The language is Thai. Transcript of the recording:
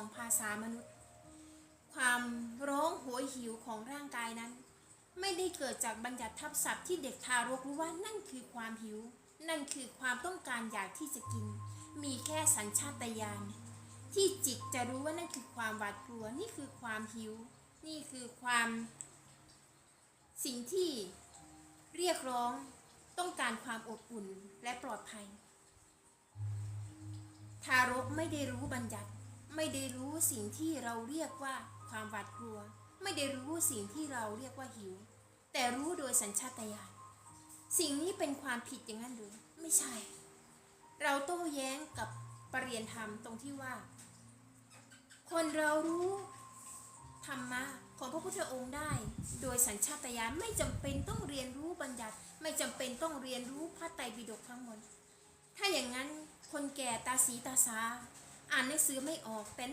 ของภาษามนุษย์ ความร้องโหยหิวของร่างกายนั้น ไม่ได้เกิดจากบัญญัติทับศัพท์ที่เด็กทารกรู้ว่านั่นคือความหิว นั่นคือความต้องการอยากที่จะกิน มีแค่สัญชาตญาณที่จิตจะรู้ว่านั่นคือความหวาดกลัวนี่คือความหิว นี่คือความ สิ่งที่เรียกร้องต้องการความอบอุ่นและปลอดภัย ทารกไม่ได้รู้บัญญัติ ไม่ได้รู้สิ่งที่เราเรียกว่าความหวาดกลัว ไม่ได้รู้สิ่งที่เราเรียกว่าหิว แต่รู้โดยสัญชาตญาณสิ่งนี้เป็นความผิดอย่างนั้นหรือไม่ใช่ เราโต้แย้งกับปรริยนธรรมตรงที่ว่า คนเรารู้ธรรมะของพระพุทธองค์ได้ โดยสัญชาตญาณไม่จำเป็นต้องเรียนรู้บัญญัติ ไม่จำเป็นต้องเรียนรู้พระไตรปิฎกทั้งหมดถ้าอย่างนั้นคนแก่ตาสีตาสา อ่านหนังสือไม่ออกเป็น